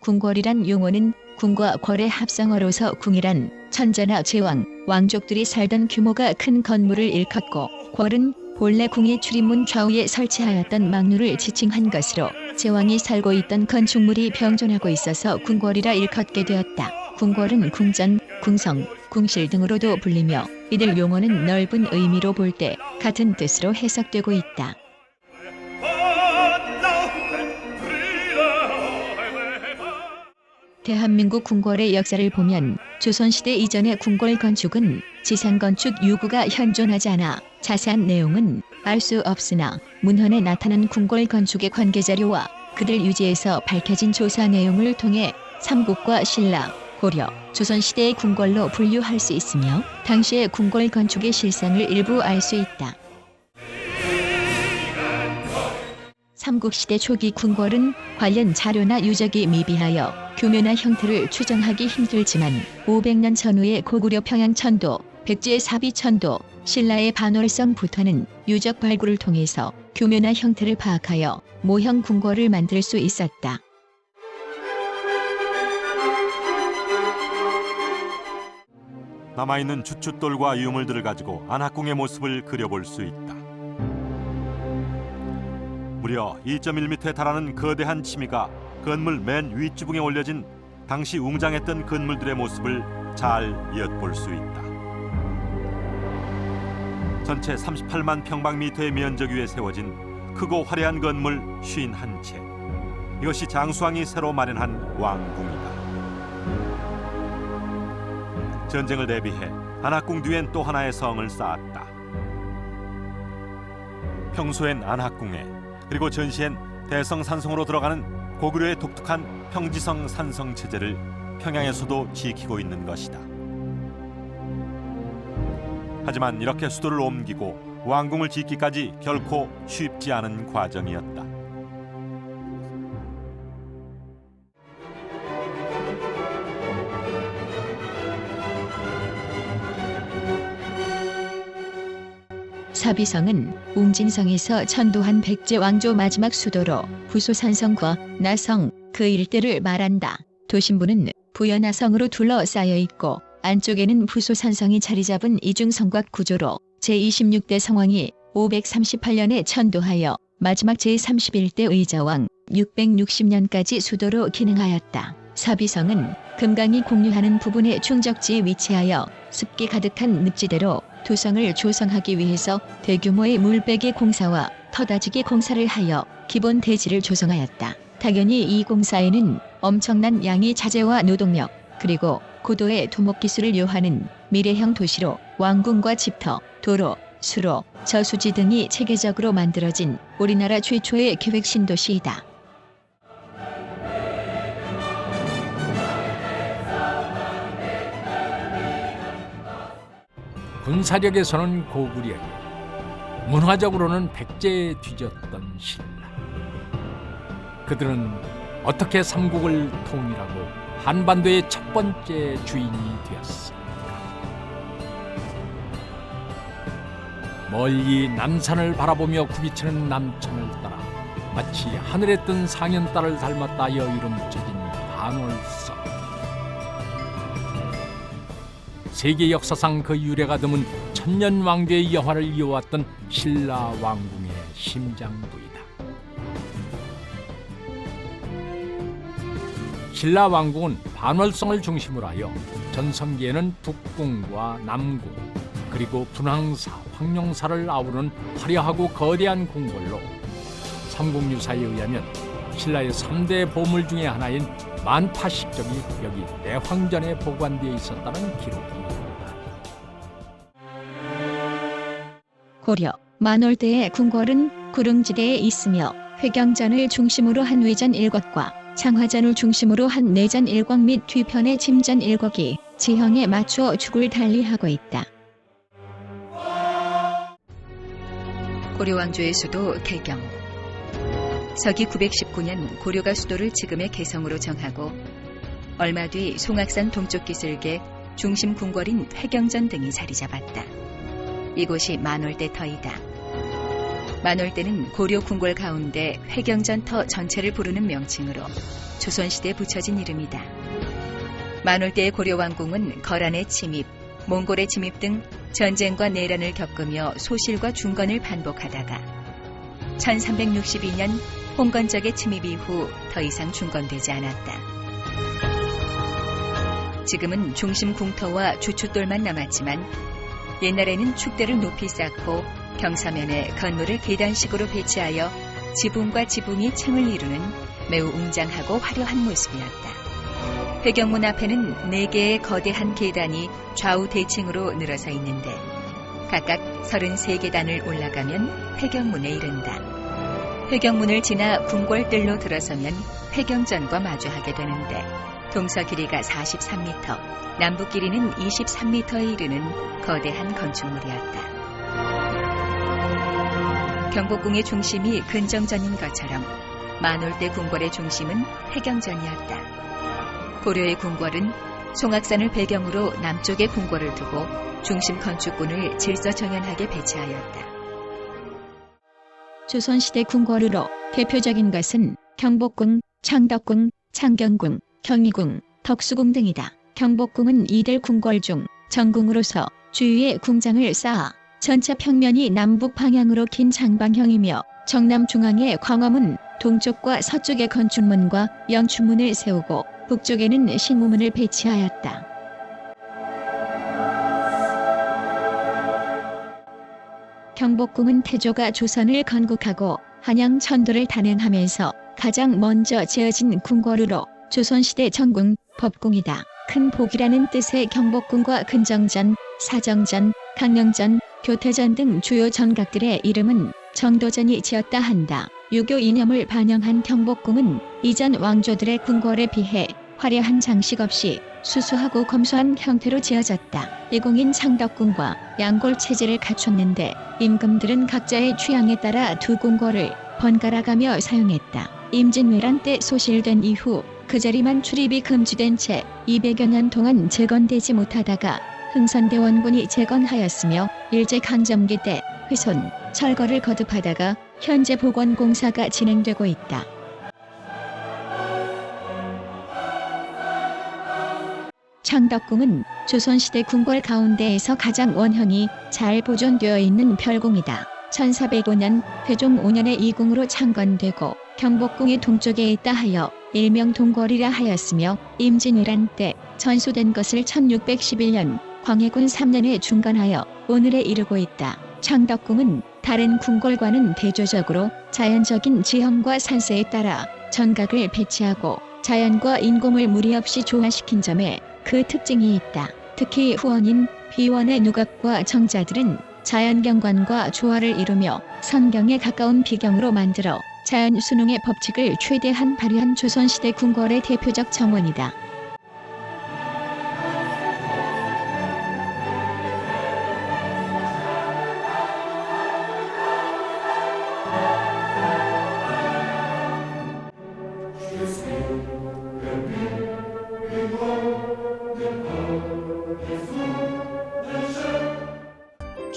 궁궐이란 용어는 궁과 궐의 합성어로서 궁이란 천자나 제왕, 왕족들이 살던 규모가 큰 건물을 일컫고 궐은 본래 궁의 출입문 좌우에 설치하였던 망루를 지칭한 것으로 제왕이 살고 있던 건축물이 병존하고 있어서 궁궐이라 일컫게 되었다. 궁궐은 궁전, 궁성, 궁실 등으로도 불리며 이들 용어는 넓은 의미로 볼 때 같은 뜻으로 해석되고 있다. 대한민국 궁궐의 역사를 보면 조선시대 이전의 궁궐 건축은 지상 건축 유구가 현존하지 않아 자세한 내용은 알 수 없으나 문헌에 나타난 궁궐 건축의 관계 자료와 그들 유지에서 밝혀진 조사 내용을 통해 삼국과 신라, 고려, 조선시대의 궁궐로 분류할 수 있으며 당시의 궁궐 건축의 실상을 일부 알 수 있다. 삼국시대 초기 궁궐은 관련 자료나 유적이 미비하여 규모나 형태를 추정하기 힘들지만 500년 전후의 고구려 평양천도, 백제의 사비천도, 신라의 반월성 부터는 유적 발굴을 통해서 규모나 형태를 파악하여 모형 궁궐을 만들 수 있었다. 남아있는 주춧돌과 유물들을 가지고 안학궁의 모습을 그려볼 수 있다. 무려 2.1m에 달하는 거대한 치미가 건물 맨 윗지붕에 올려진 당시 웅장했던 건물들의 모습을 잘 엿볼 수 있다. 전체 38만 평방미터의 면적 위에 세워진 크고 화려한 건물 51채. 이것이 장수왕이 새로 마련한 왕궁이다. 전쟁을 대비해 안학궁 뒤엔 또 하나의 성을 쌓았다. 평소엔 안학궁에 그리고 전시엔 대성 산성으로 들어가는 고구려의 독특한 평지성 산성 체제를 평양에서도 지키고 있는 것이다. 하지만 이렇게 수도를 옮기고 왕궁을 짓기까지 결코 쉽지 않은 과정이었다. 사비성은 웅진성에서 천도한 백제 왕조 마지막 수도로 부소산성과 나성 그 일대를 말한다. 도심부는 부연하성으로 둘러싸여 있고 안쪽에는 부소산성이 자리 잡은 이중성곽 구조로 제26대 성왕이 538년에 천도하여 마지막 제31대 의자왕 660년까지 수도로 기능하였다. 사비성은 금강이 공유하는 부분의 충적지에 위치하여 습기 가득한 늪지대로 도성을 조성하기 위해서 대규모의 물배기 공사와 터다지기 공사를 하여 기본 대지를 조성하였다. 당연히 이 공사에는 엄청난 양의 자재와 노동력 그리고 고도의 토목 기술을 요하는 미래형 도시로 왕궁과 집터, 도로, 수로, 저수지 등이 체계적으로 만들어진 우리나라 최초의 계획 신도시이다. 군사력에서는 고구려이, 문화적으로는 백제에 뒤졌던 신라. 그들은 어떻게 삼국을 통일하고 한반도의 첫 번째 주인이 되었습니까? 멀리 남산을 바라보며 굽이치는 남천을 따라 마치 하늘에 뜬 상현딸을 닮았다 하여 이름 붙여진 반월성. 세계 역사상 그 유래가 드문 천년 왕조의 영화를 이어왔던 신라 왕궁의 심장부이다. 신라 왕궁은 반월성을 중심으로 하여 전성기에는 북궁과 남궁 그리고 분황사, 황룡사를 아우르는 화려하고 거대한 궁궐로 삼국유사에 의하면 신라의 3대 보물 중의 하나인 만파식적이 여기 내황전에 보관되어 있었다는 기록이 고려 만월대의 궁궐은 구릉지대에 있으며 회경전을 중심으로 한 외전 일곽과 창화전을 중심으로 한 내전 일곽 및 뒤편의 침전 일곽이 지형에 맞추어 축을 달리하고 있다. 고려 왕조의 수도 개경 서기 919년 고려가 수도를 지금의 개성으로 정하고 얼마 뒤 송악산 동쪽 기슭에 중심 궁궐인 회경전 등이 자리 잡았다. 이곳이 만월대 터이다. 만월대는 고려 궁궐 가운데 회경전 터 전체를 부르는 명칭으로 조선시대에 붙여진 이름이다. 만월대의 고려 왕궁은 거란의 침입, 몽골의 침입 등 전쟁과 내란을 겪으며 소실과 중건을 반복하다가 1362년 홍건적의 침입 이후 더 이상 중건되지 않았다. 지금은 중심 궁터와 주춧돌만 남았지만 옛날에는 축대를 높이 쌓고 경사면에 건물을 계단식으로 배치하여 지붕과 지붕이 층을 이루는 매우 웅장하고 화려한 모습이었다. 회경문 앞에는 네 개의 거대한 계단이 좌우 대칭으로 늘어서 있는데 각각 33계단을 올라가면 회경문에 이른다. 회경문을 지나 궁궐뜰로 들어서면 회경전과 마주하게 되는데 동서 길이가 43m, 남북 길이는 23m에 이르는 거대한 건축물이었다. 경복궁의 중심이 근정전인 것처럼 만월대 궁궐의 중심은 회경전이었다. 고려의 궁궐은 송악산을 배경으로 남쪽에 궁궐을 두고 중심 건축군을 질서정연하게 배치하였다. 조선시대 궁궐으로 대표적인 것은 경복궁, 창덕궁, 창경궁, 경희궁, 덕수궁 등이다. 경복궁은 이들 궁궐 중 정궁으로서 주위에 궁장을 쌓아 전체 평면이 남북 방향으로 긴 장방형이며 정남 중앙에 광화문, 동쪽과 서쪽에 건축문과 영춘문을 세우고 북쪽에는 신무문을 배치하였다. 경복궁은 태조가 조선을 건국하고 한양 천도를 단행하면서 가장 먼저 지어진 궁궐으로 조선시대 전궁, 법궁이다. 큰 복이라는 뜻의 경복궁과 근정전, 사정전, 강령전, 교태전 등 주요 전각들의 이름은 정도전이 지었다 한다. 유교 이념을 반영한 경복궁은 이전 왕조들의 궁궐에 비해 화려한 장식 없이 수수하고 검소한 형태로 지어졌다. 예공인 창덕궁과 양골 체제를 갖췄는데 임금들은 각자의 취향에 따라 두 궁궐을 번갈아가며 사용했다. 임진왜란 때 소실된 이후 그 자리만 출입이 금지된 채 200여 년 동안 재건되지 못하다가 흥선대원군이 재건하였으며 일제강점기 때 훼손, 철거를 거듭하다가 현재 복원공사가 진행되고 있다. 창덕궁은 조선시대 궁궐 가운데에서 가장 원형이 잘 보존되어 있는 별궁이다. 1405년 회종 5년에 이 궁으로 창건되고 경복궁의 동쪽에 있다 하여 일명 동궐이라 하였으며 임진왜란 때 전소된 것을 1611년 광해군 3년에 중건하여 오늘에 이르고 있다. 창덕궁은 다른 궁궐과는 대조적으로 자연적인 지형과 산세에 따라 전각을 배치하고 자연과 인공을 무리 없이 조화시킨 점에 그 특징이 있다. 특히 후원인 비원의 누각과 정자들은 자연경관과 조화를 이루며 성경에 가까운 비경으로 만들어 자연 순응의 법칙을 최대한 발휘한 조선시대 궁궐의 대표적 정원이다.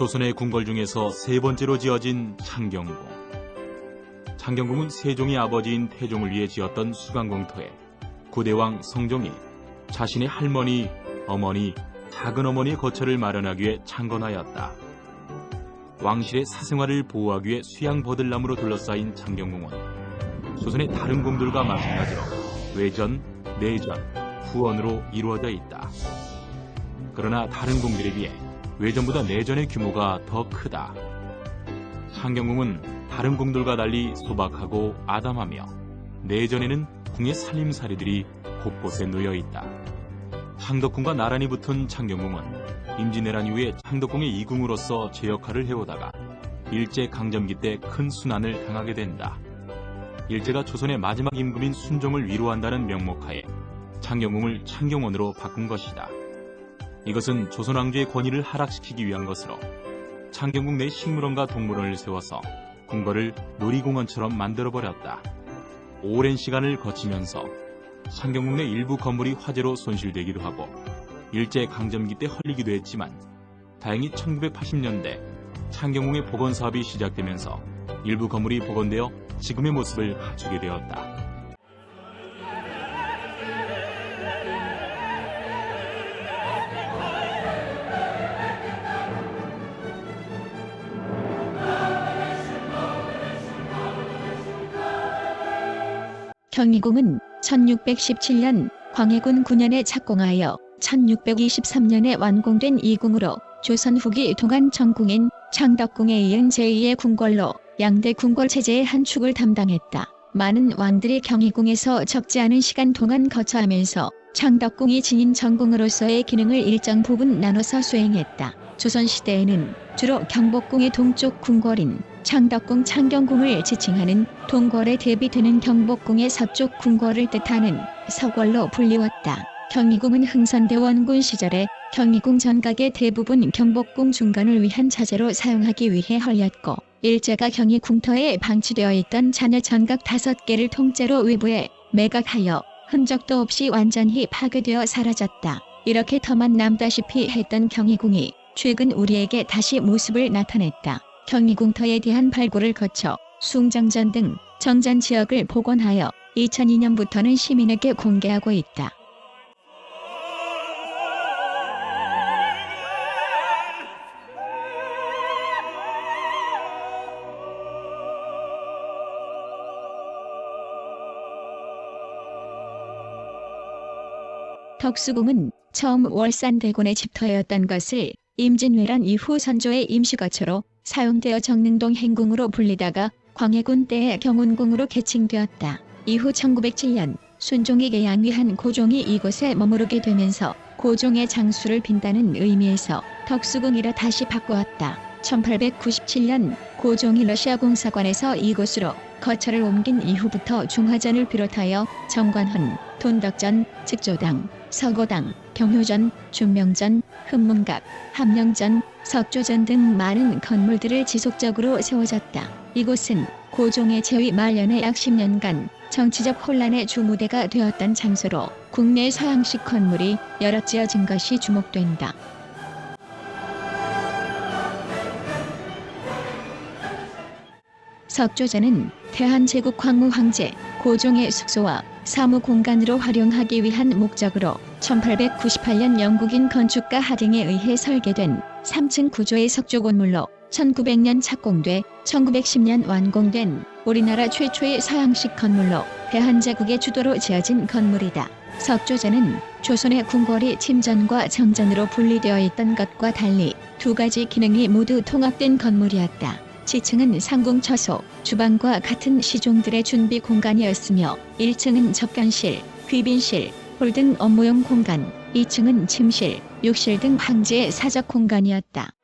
조선의 궁궐 중에서 세 번째로 지어진 창경궁. 창경궁은 세종의 아버지인 태종을 위해 지었던 수강공터에 고대왕 성종이 자신의 할머니, 어머니, 작은 어머니의 거처를 마련하기 위해 창건하였다. 왕실의 사생활을 보호하기 위해 수양 버들나무로 둘러싸인 창경궁은 조선의 다른 궁들과 마찬가지로 외전, 내전, 후원으로 이루어져 있다. 그러나 다른 궁들에 비해 외전보다 내전의 규모가 더 크다. 창경궁은 다른 궁들과 달리 소박하고 아담하며 내전에는 궁의 살림살이들이 곳곳에 놓여 있다. 창덕궁과 나란히 붙은 창경궁은 임진왜란 이후에 창덕궁의 이궁으로서 제 역할을 해오다가 일제 강점기 때 큰 순환을 당하게 된다. 일제가 조선의 마지막 임금인 순종을 위로한다는 명목하에 창경궁을 창경원으로 바꾼 것이다. 이것은 조선 왕조의 권위를 하락시키기 위한 것으로 창경궁 내 식물원과 동물원을 세워서 궁궐을 놀이공원처럼 만들어버렸다. 오랜 시간을 거치면서 창경궁 내 일부 건물이 화재로 손실되기도 하고 일제 강점기 때 헐리기도 했지만 다행히 1980년대 창경궁의 복원 사업이 시작되면서 일부 건물이 복원되어 지금의 모습을 갖추게 되었다. 경희궁은 1617년 광해군 9년에 착공하여 1623년에 완공된 이 궁으로 조선 후기 동안 정궁인 창덕궁에 이은 제2의 궁궐로 양대 궁궐 체제의 한 축을 담당했다. 많은 왕들이 경희궁에서 적지 않은 시간 동안 거처하면서 창덕궁이 지닌 정궁으로서의 기능을 일정 부분 나눠서 수행했다. 조선시대에는 주로 경복궁의 동쪽 궁궐인 창덕궁 창경궁을 지칭하는 동궐에 대비되는 경복궁의 서쪽 궁궐을 뜻하는 서궐로 불리웠다. 경희궁은 흥선대 원군 시절에 경희궁 전각의 대부분 경복궁 중간을 위한 자재로 사용하기 위해 헐렸고 일제가 경희궁터에 방치되어 있던 잔여 전각 다섯 개를 통째로 외부에 매각하여 흔적도 없이 완전히 파괴되어 사라졌다. 이렇게 더만 남다시피 했던 경희궁이 최근 우리에게 다시 모습을 나타냈다. 경희궁터에 대한 발굴을 거쳐 숭정전 등 정전 지역을 복원하여 2002년부터는 시민에게 공개하고 있다. 덕수궁은 처음 월산대군의 집터였던 것을 임진왜란 이후 선조의 임시거처로 사용되어 정릉동 행궁으로 불리다가 광해군 때의 경운궁으로 개칭되었다. 이후 1907년 순종이 개양위한 고종이 이곳에 머무르게 되면서 고종의 장수를 빈다는 의미에서 덕수궁이라 다시 바꾸었다. 1897년 고종이 러시아 공사관에서 이곳으로 거처를 옮긴 이후부터 중화전을 비롯하여 정관헌, 돈덕전, 즉조당, 서고당, 경효전, 중명전, 흠문갑, 함령전, 석조전 등 많은 건물들을 지속적으로 세워졌다. 이곳은 고종의 재위 말년의 약 10년간 정치적 혼란의 주무대가 되었던 장소로 국내 서양식 건물이 여러 지어진 것이 주목된다. 석조전은 대한제국 황무 황제 고종의 숙소와 사무 공간으로 활용하기 위한 목적으로 1898년 영국인 건축가 하딩에 의해 설계된 3층 구조의 석조 건물로 1900년 착공돼 1910년 완공된 우리나라 최초의 서양식 건물로 대한제국의 주도로 지어진 건물이다. 석조전은 조선의 궁궐이 침전과 정전으로 분리되어 있던 것과 달리 두 가지 기능이 모두 통합된 건물이었다. 지층은 상궁처소, 주방과 같은 시종들의 준비 공간이었으며 1층은 접견실, 귀빈실, 홀 등 업무용 공간, 2층은 침실, 욕실 등 황제의 사적 공간이었다.